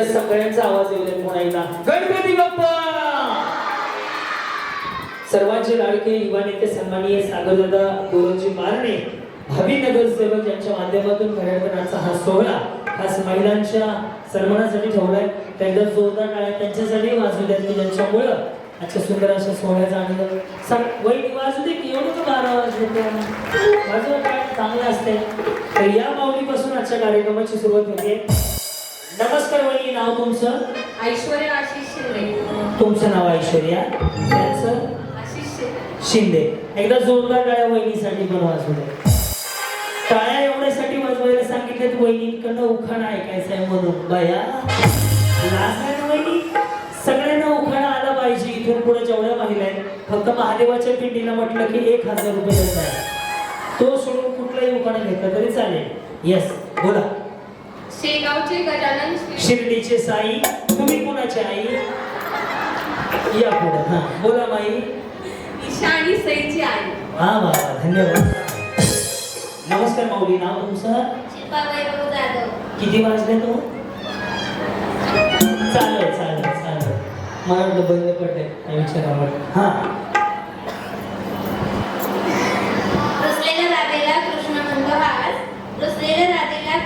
एकदा सगळ्यांचा आवाज येऊ दे एकदा. गणपती बाप्पा! सर्वांचे लाडके युवा नेते सन्माननीय सागरदादा गुरुजी मारणे भावी नगरसेवक यांच्या माध्यमातून पर्यटनाचा हा सोहळा खास महिलांच्या सन्मानासाठी ठेवलाय. त्यांचा जोरदार टाळ्या त्यांच्यासाठी वाजू द्यात की ज्यांच्यामुळं आजच्या सुंदर अशा सोहळ्याचा आनंद सांग वहिनी वाजू दे की एवढं बारा वाजले वाजवा काय चांगलं असते तर या माऊलीपासून आजच्या कार्यक्रमाची सुरुवात होते. नमस्कार वहिनी नाव तुमचं? ऐश्वर्या आशिष शिंदे. तुमचं नाव ऐश्वर्या? त्यांचं? आशिष शिंदे. शिंदे. एकदा जोरदार टाळ्या वहिनीसाठी पण वाजवू दे. टाळ्या एवढ्यासाठी वाजवायला सांगितलं वहिनीकडनं उखाणा ऐकायचं आहे म्हणून बाया ना वहिनी? सगळ्यांना उखाणा आला पाहिजे इथून पुढे जेवढ्या महिला आहेत. फक्त महादेवाच्या पिंडीला म्हटलं की एक हजार रुपये तो सोडून कुठलाही उखाणा घेतला तरी चालेल. येस बोला. शेगावचे गजानन श्री शिर्डीचे साई तुम्ही कुणाची आई? या पुढे. हा बोला माई. ईशा आणि सईची आई. हा वा वा धन्यवाद. नमस्कार माऊली नाव तुमचं? शिल्पा वैभव जाधव. किती वाजले तो? चालेल चालेल चालेल. मला वाटलं बंद पडले विचारा हा रुसलेल्या राधेला कृष्ण म्हणतो हास रुसलेल्या राधेला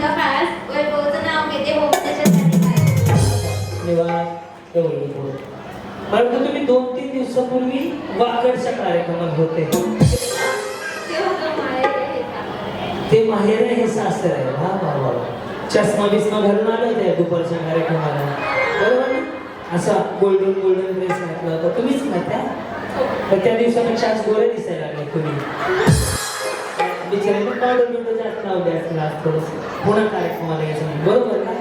वैभवचं नाव घेते हो त्याच्यासाठी एवढी तुम्ही दोन तीन दिवसापूर्वी वाकडच्या कार्यक्रमात होते. ते माहेर हे आहे हे सासर आहे. हा वा वा वा. चष्मा बिस्मा घालून आले होते दुपारच्या कार्यक्रमाला. बरोबर ना? असा गोल्डन गोल्डन ड्रेस घातला होता. तुम्हीच ना त्या तर त्या दिवसापेक्षा आज गोरे दिसायला लागले तुम्ही. बिचारे पण पावडर बिवडर जास्त लावले असतील आज थोडस पुन्हा कार्यक्रमाला यायचं नाही. बरोबर ना?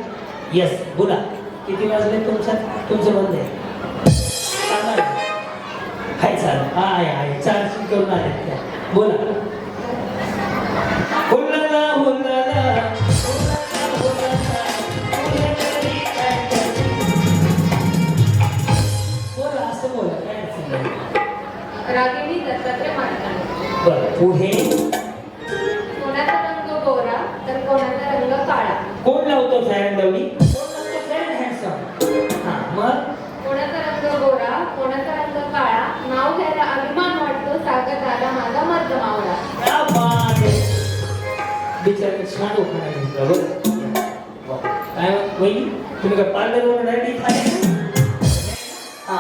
येस बोला. किती वाजले तुमच्या? तुमचं बंद आहे. हाय चाल. हाय हाय. चार्जिंग करून आले बोला. काय काय. रागिणी दत्तात्रय मार्गाने बरं पुढे बरं वा. काय वहिनी तुम्ही काय पार्लरवर डायरेक्ट हा.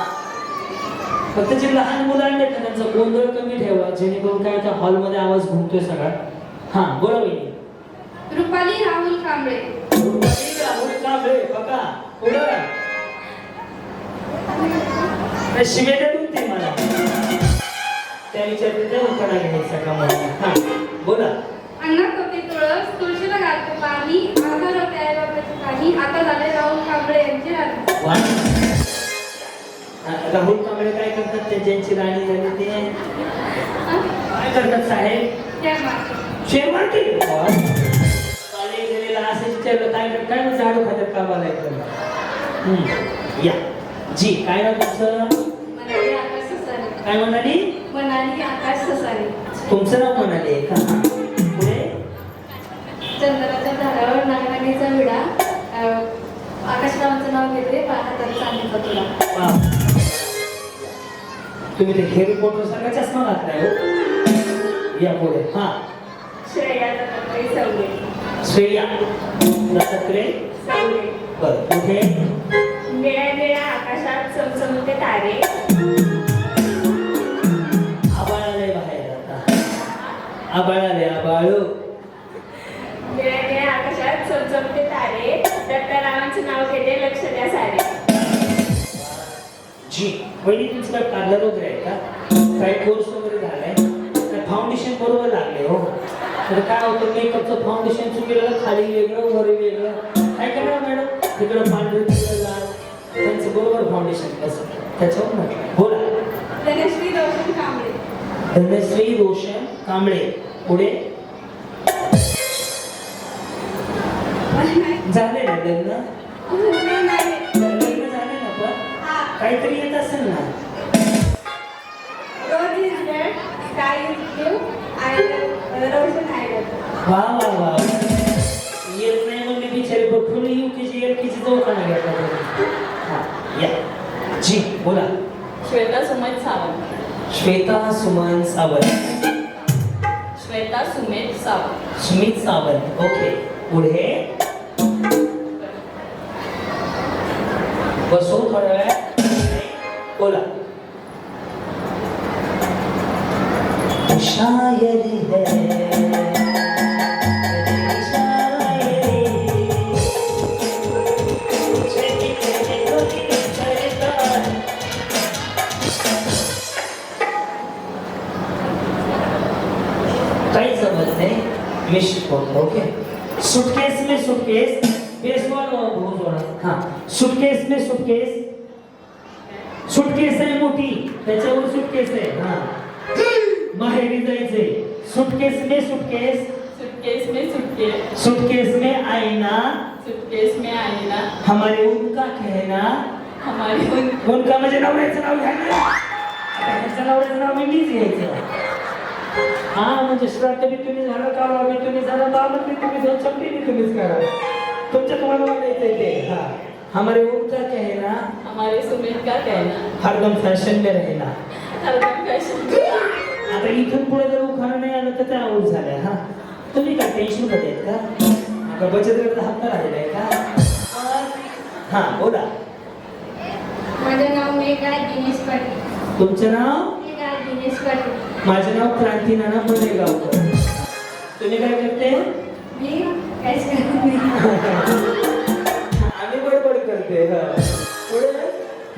फक्त जे लहान मुलं आहेत ना त्यांचा गोंधळ कमी ठेवा. जेणेकरून काय त्या हॉलमध्ये आवाज घुमतोय सगळा. हा बोला वहिनी. रुपाली राहुल कांबळे. रुपाली राहुल कांबळे, बघा. पुढं द्या तुम्ही मला. त्या विचारते त्या उखाणा घ्यायचा का मला? हा बोला. तुळस तुळशीला घालते पाणी आई बाबाची काही आता झाले राहुल कांबळे यांची राणी राहुल कांबळे काय करतात? ते ज्यांची राणी झाली ते काय करतात साहेब. Share market. काले गेलेला असं विचारलं काय काय झाडू खात्यात कामाला. या. जी काय नाव तुमचं? काय म्हणाली मनाली आकाश ससारे. तुमचं नाव म्हणाले का? चंद्राच्या झाडावर नागनागीचा विडा. आकाशरावांचं नाव घेते हातात सांगितलं तुला. तुम्ही ते हेअर रिपोर्टर सारखा चष्मा घातलाय हो. या पुढे हा. श्रेया दत्तात्रय सवले. श्रेया दत्तात्रय सवले. बरं निळ्या निळ्या आकाशात चमचमते तारे. वगैरे आहे का? काय कोर्स वगैरे झालाय काय फाउंडेशन बरोबर लागले हो. तर काय होतं मेकअपचं फाउंडेशन चुकीला खाली वेगळं वर वेगळं. काय करणार मॅडम तिकडं पांढरं तिकडं लाल. त्यांचं बरोबर फाउंडेशन कसं? त्याच्यावर म्हटलं. बोला. धनश्री रोशन कांबळे. धनश्री रोशन कांबळे. पुढे? झाले ना लग्न? लग्न झाले. ना पण? काहीतरी येत असेल ना. वा वा वा. येत नाही म्हणले बिचारे बघून यू के जी एल के जी दवाखाना घेतला हा या. जी बोला. श्वेता सुमेध सावंत. श्वेता सुमन सावंत. श्वेता सुमेध सावंत. स्मित सावंत. ओके. पुढे. बसू थोड्या वेळ बोला. मी शिकवतो ओके? सुटकेस में सुटकेस हा, सुटकेस में सुटकेस सुटकेस आहे मोठी त्याच्यावर सुटकेस आहे हा। सुटकेस में सुटकेस? सुटकेस में सुटकेस। सुटकेस में आईना। सुटकेस में आईना। हमारे उनका कहना। हमारी उन उनका म्हणजे नवऱ्याचं नाव घ्यायचं आता ह्याचं नवऱ्याचं नाव मीच घ्यायचं हा म्हणजे श्राद्ध बी तुम्ही झालं काढा बी तुम्ही झालं दामन बी तुम्ही झालं चपटी बी तुम्हीच करा। तुमच्या तुम्हाला म्हणायचंय ते हा हमारे उनका कहना। हमारे सुमेध का कहना। हरदम फॅशन में रहना। हरदम फॅशन आता इथून पुढे जर उखाणं नाही आलं तर त्या आवड झाल्या हा? तुम्ही काय टेन्शनमध्ये आहेत का? आता बचत गटाचा हप्ता राहिला आहे का? हा बोला. माझं नाव मेघा दिनेश पाटील. तुमचं नाव? मेघा दिनेश पाटील. माझं नाव क्रांती नाना गावकर तुम्ही काय करते? मी काहीच करत नाही. आम्ही बडबड करते. पुढे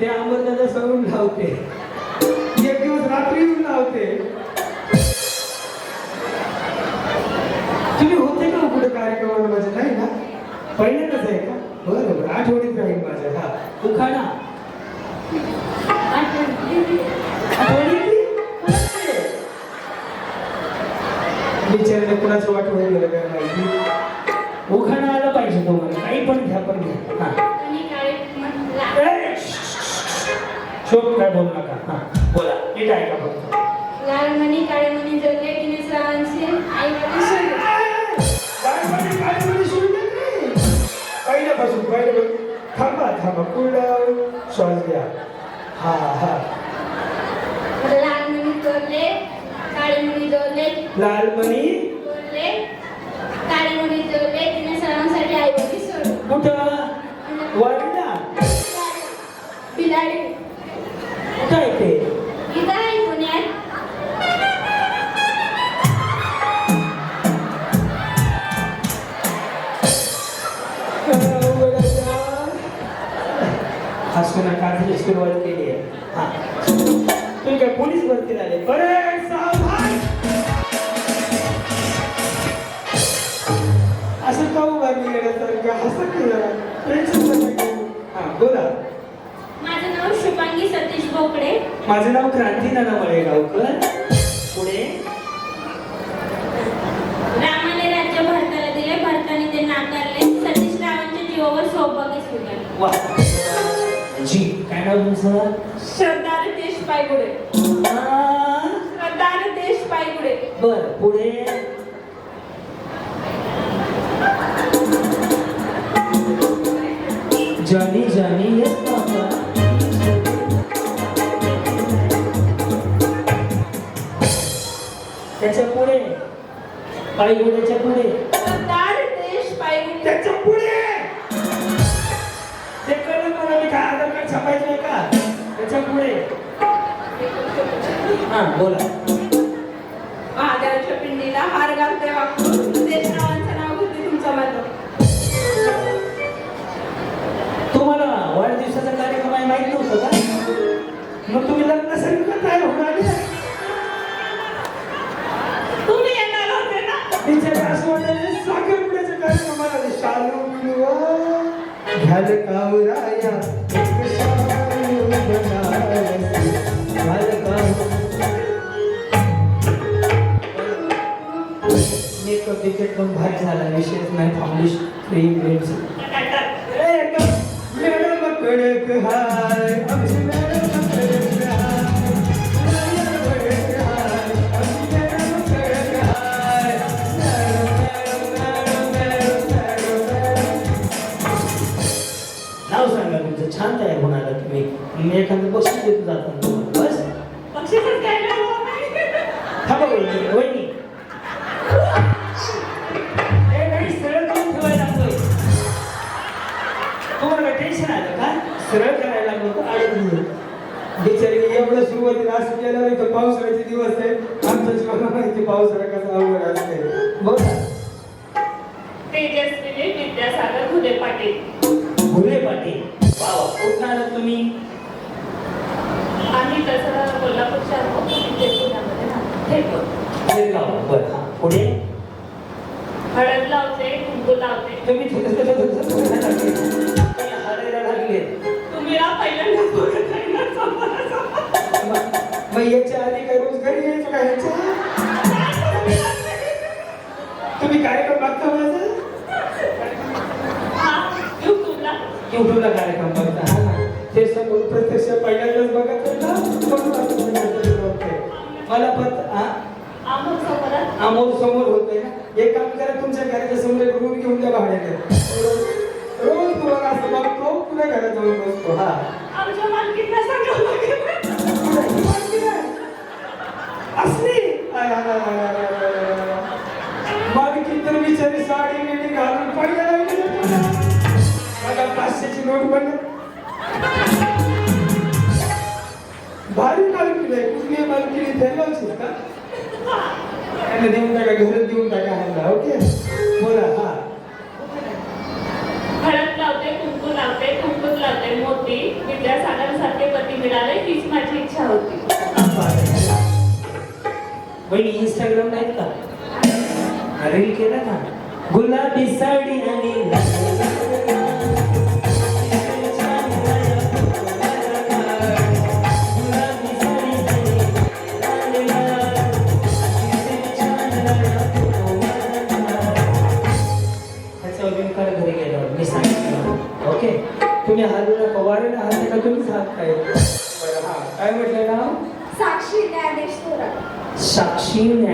ते अमरदादा सगळून लावते. एक दिवस रात्री येऊन लावते. तुम्ही होते का कुठे कार्यक्रमाला माझ्या? नाही ना? पहिल्यांदाच आहे का? बरं बरं. आठवणीत राहील माझ्या. हा. उखाणा. बिचारले कुणाचं वाट होईल गेलं काय माहिती? उखाणा आलं पाहिजे तुम्हाला. काही पण घ्या पण घ्या. हा. शोक काय बोलू नका. हा. बोला. नीट ऐका फक्त? लाल मणी काळे मणी जोडले दिनेश रावांचे आई वडील सोडले सोडून देत नाही. पहिल्यापासून पहिल्यापासून. थांबा थांबा कुल्ड श्वास घ्या. हा हा. लाल मणी जोडले काळे मणी जोडले लालमणी? जोडले काळे मणी जोडले दिनेश रावांसाठी आई वडील सोडले कुठं वाडीला बिलाडी. नका आधी सुरुवात केली आहे. हा. तुम्ही काय पोलीस भरती झाले? बरे असं का गेल्यासारखं हसत की जरा. टेन्शन नका घेऊ. हा बोला. माझं नाव शुभांगी सतीश बोकडे माझं नाव क्रांती नाना मळेगावकर. पुढे? रामाने राज्य भारताला दिले भारताने ते नाकारले सतीश रावांच्या जीवावर सौभाग्य स्वीकारले. वा. जी काय नाव तुमचं? श्रद्धा रितेश पायगुडे श्रद्धा रितेश पायगुडे बर पुढे? जानी जानी येस बाबा. त्याच्या पुढे पायगुड्याच्या पुढे. त्याच्या पुढे हा बोला. महादेवाच्या पिंडीला हार घालते वापरून रावांचं नाव घेते तुमच्या माझं. तुम्हाला वाढदिवसाचा कार्यक्रम आहे माहीत नव्हतं का? मग तुम्ही लग्नासाठी का तयार होणार तुम्ही येणार होते ना? तिच्या असं वाटलं साखरपुड्याच्या कार्यक्रमाला शालू बिलू, वा. घाल कावराया. क्रिकेट पण भारी झाला. विशेष नाही थांबली क्रीम गेम्स नाव सांगा तुमचं. छान तयार होणार तुम्ही. मी एखादं बक्षीस देतो जाताना बस. बक्षीस काय मग याच्या आधी काय रोज घरी यायचं का तुम्ही कार्यक्रम बघता माझा. युट्यूबला कार्यक्रम बघता हा ते समोर प्रत्यक्ष पहिल्यांदाच बघत. मला पण हा? आमोर समोर. होतंय ना? एक काम करा तुमच्या घराच्या समोर एक रूम घेऊन द्या भाड्याने. रोज तुम्हाला असं बघतो पुन्हा घरात जाऊन बसतो हा. आमच्या मालकींना सांगावं तर बिचारी साडी गेली घालून पाचशेची नोट बनली भारी मालकी आहे कुठली मालकी द्यायलाच का त्यांना देऊन टाका घरात देऊन टाका ओके बोला हा लावते कुंकू लावते. मोती विद्यासागर सारखे पती मिळाले हीच माझी इच्छा होती. बहिणी इंस्टाग्राम नाहीत का? रील केलं का? गुलाबी साडी आणि tinha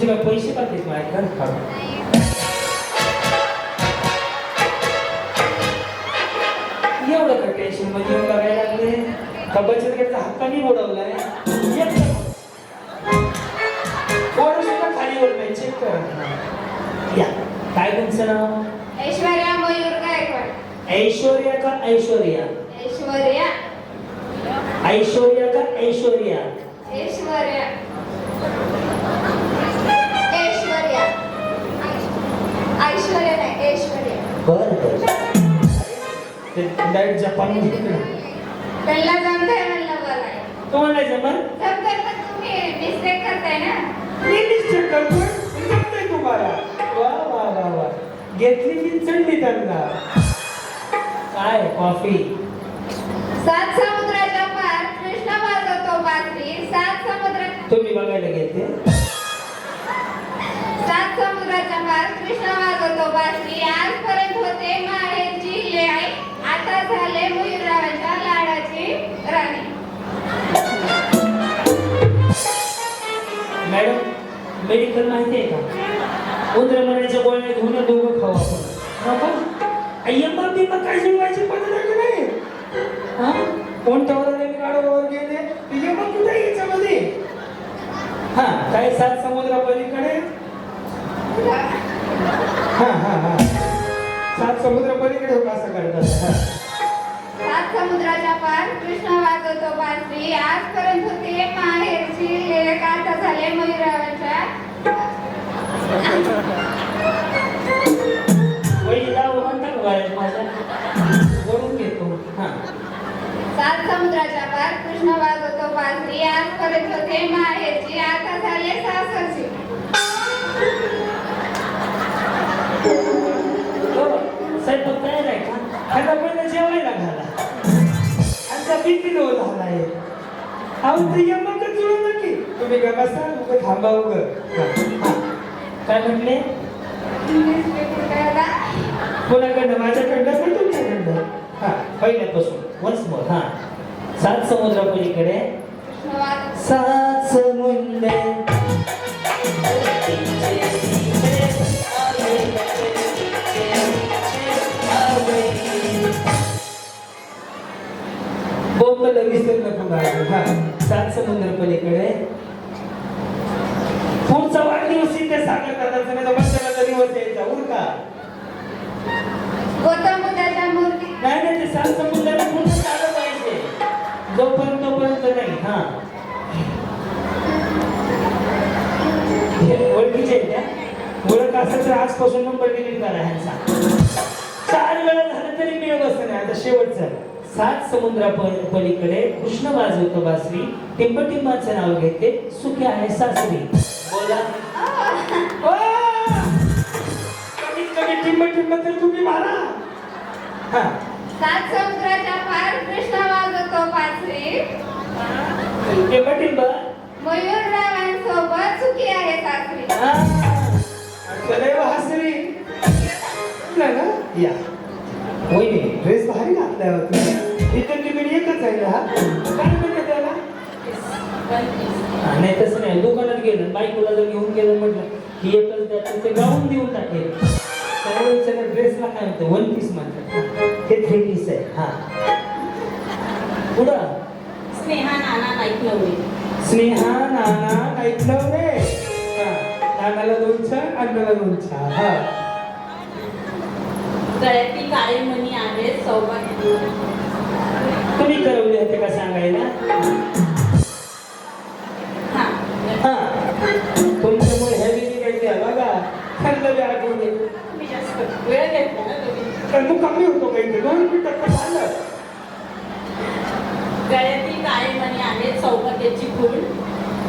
तुमचे काय पैसे पाठवत माझ्याकडे का एवढं का टेन्शनमध्ये येऊन बघायला लागले? का बचत बुडवलाय? सुद्धा खालीवर नाही चेक करा. या. काय तुमचं नाव? ऐश्वर्या मयूर गायकवाड. ऐश्वर्या का ऐश्वर्या? ऐश्वर्या. ऐश्वर्या का ऐश्वर्या? ऐश्वर्या. बर ते डायरेक्ट जपान त्यांना जमतंय म्हणलं बोलाय तुम्हाला जमल? जमतंय पण तुम्ही मिस्टेक करताय ना. मी निश्चित करतोय? जमतंय तुम्हाला. वा वा वा वा. घेतली चढली त्यांना. काय कॉफी सात समुद्राच्या पार कृष्ण वाजवतो बासरी सात समुद्र तुम्ही बघायला घेते सात समुद्राच्या पार कृष्ण वाजवतो बासरी मेडिकल माहिती आहे का? उंदरमण्याच्या गोळ्या घेऊन दोघं खाऊ आपण. नको. अय्यम्मा बिम्मा काय जेवायची पद्धत आहे नाही हा? कोणत्यावर आले गाडोवर गेले? ते ये मग कुठे याच्यामध्ये. हा काय सात समुद्रा पलीकडे हा हा हा. सात समुद्र पलीकडे हो असं करतात. सात समुद्राच्या पार कृष्ण वाजवतो बासरी आजपर्यंत होते माहेरची लेख आता झाले हा. सात समुद्राच्या पार कृष्ण वाजवतो बासरी आजपर्यंत होते माहेरची आता झाले सासरची. जेवायला घाला. किती लो झाला आहे अहो ते मग जुळू की तुम्ही का बसा उभं थांबा उभं काय म्हटले कोणाकडनं माझ्याकडनं पण तुमच्याकडनं हा पहिल्यापासून वन्स मोर हा सात समुद्र पलीकडे सात समुद्र सात समुद्र पलीकडे. पुढचा वाढदिवस इथे सागर दादाचा नाही तर दिवस यायचा उर का? नाही नाही ते सात समुद्राला पाहिजे. जोपर्यंत तोपर्यंत नाही हा. ओळखीचे आहेत त्या? ओळख असेल तर आजपासून नंबर डिलीट करा ह्यांचा. चार वेळा झालं तरी मिळ बसत नाही आता शेवटचं. सात समुद्रा पलीकडे कृष्ण वाजवतो बासरी टिंबटिंबाचं नाव घेते सुखी आहे सासरी बोला. ओ! कमीत कमी तर तुम्ही मारा. हा. सात समुद्राच्या पार कृष्ण वाजवतो बासरी टिंबटिंब. मयूररावांसोबत सुखी आहे सासरी हा. हसरी या. होय नाही. ड्रेस भारी घातलाय हो तुम्ही. इकडे तिकडे एकच आहे ना? हा काय म्हणते त्याला? हा, नाही तसं नाही. दुकानात गेलं बायकोला जर घेऊन गेलं म्हटलं की एकच द्यायचं ते गाऊन देऊन टाकेल. त्यामुळे विचारलं ड्रेसला काय म्हणतं वन पीस म्हणतात हे थ्री पीस आहे. हा. पुढं? स्नेहा नाना नाईक नवरे स्नेहा नाना ऐकलं रे हा. नानाला दोन छान अण्णाला दोन छान. हा. गळ्यातील काळे मणी आहेत सौभाग्य. तुम्ही करवले होते का सांगायला? हा. हा. तुमच्यामुळे ह्या विधी घडल्या बघा. ठरलं बी. तुम्ही जास्त वेळ घेतला ना तुम्ही. तू कमी होतो काही दोन मिनिटं झालं? गळ्यातील काळे मणी आहेत सौभाग्याची खूण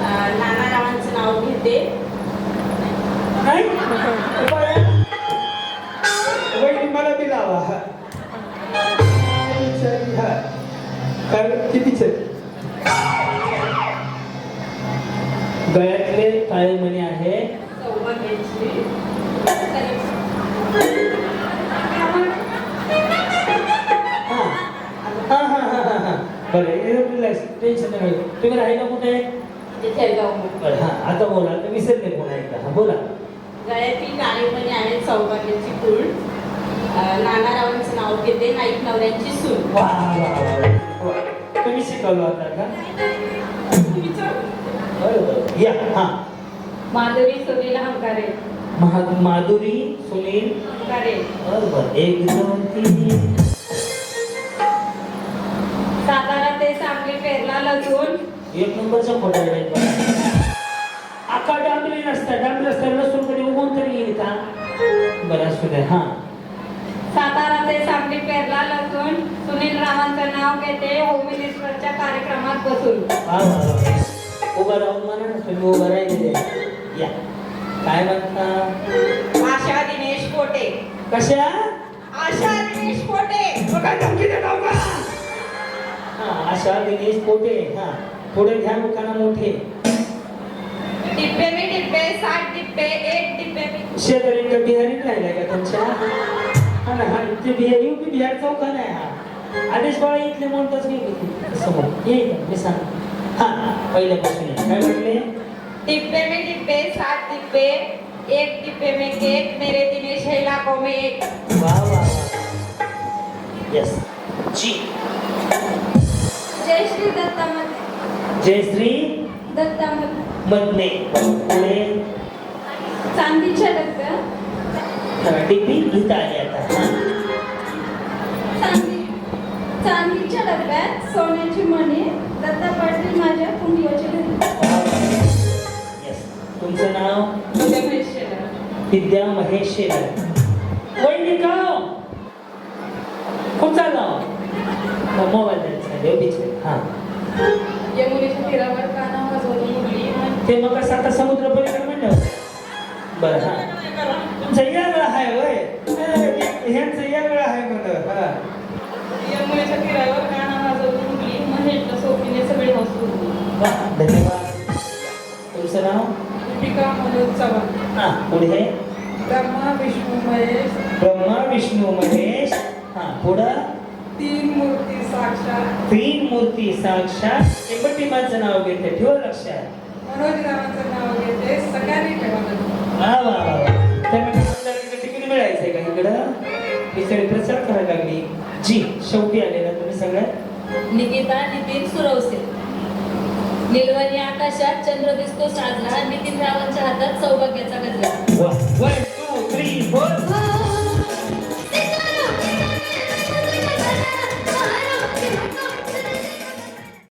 अं, नाना रावांचं नाव घेते. मला बी लावा हा. बिचारी, काय कितीचे गळ्यातले काळे मणी आहे टेन्शन नाही तुम्ही राहिला कुठे? आता बोला विसरले कोणा एकदा बोला. गळ्यातील काळे मणी आहेत सौभाग्याची खूण नाना रावांचं नाव घेते नाईक नवऱ्यांची सून. वा. तुम्ही शिकवलं होता का? या हा. माधुरी सुनील हंकारे. महा- माधुरी सुनील. हंकारे. एक दोन तीन. सातारा ते सांगली पेरला लसूण एक नंबरचा फोटो आहे आका डांबरी नसता डांबरी रस्त्यावर नसून कधी उगवून तरी येईल का? बरं असू द्या हा. सातारा ते सांगली पेरला लसूण सुनील रावांचं नाव घेते होम मिनिस्टरच्या कार्यक्रमात बसून. उभं राहून म्हणा ना तुम्ही उभं राहिले या. काय म्हणता? आशा दिनेश पोटे. कशा? आशा दिनेश पोटे. मग काय धमकी का हा आशा दिनेश पोटे. हा. पुढे घ्या मुखाना मोठे. डिब्बे मी डिब्बे सात डिब्बे एक डिब्बे मी शेजारीला बिहारीत राहिलाय का तुमच्या? हा ना हा ते बिहार युपी बिहार चौका नाही हा. आदेश बाळा इथले म्हणताच नाही समोर ये मी सांग. हा पहिल्यापासून ये. काय म्हटले डिब्बे में डिब्बे सात डिब्बे एक डिब्बे में केक मेरे दिनेश है में एक. वा वा वा. यस जी जय श्री दत्तामध्ये जयश्री दत्तामध्ये मधने पुढे चांदीच्या डब्या. इथं आली आता. चांदी चांदीच्या डब्यात सोन्याची मणी दत्ता पाटील माझ्या घरी. Yes. तुमचं नाव? विद्या महेश शेलार. वहिनी का खूप चालला मोबाईल द्यायचा देव बिचारी. हा. यमुनेच्या तीरावर काना वाजवतो मुरली. ते मग कसं आता समुद्र पलीकडे म्हणलं? बरं हा. यमुनेच्या तीरावर काना महेशला सोबतीने सगळे हसू वा, धन्यवाद. तुमचं नाव? दीपिका मनोज चव्हाण. हा पुढे ब्रह्मा विष्णू महेश. ब्रह्मा विष्णू महेश. हा पुढं? तीन मूर्ती साक्षात. तीन मूर्ती साक्षात. एकटीमाचं नाव घेते ठेव लक्षात. मनोज रावांचं नाव घेते सगळ्यांनी ठेवा वा वा वा. तिकीट मिळायचंय का इकडं? ही जी शेवटी आले ना तुम्ही सगळ्यात निकिता नितीन सुरवसे. निलवणी आकाशात चंद्र दिसतो साजला नितीन रावांच्या हातात सौभाग्याचा गजरा. One two three four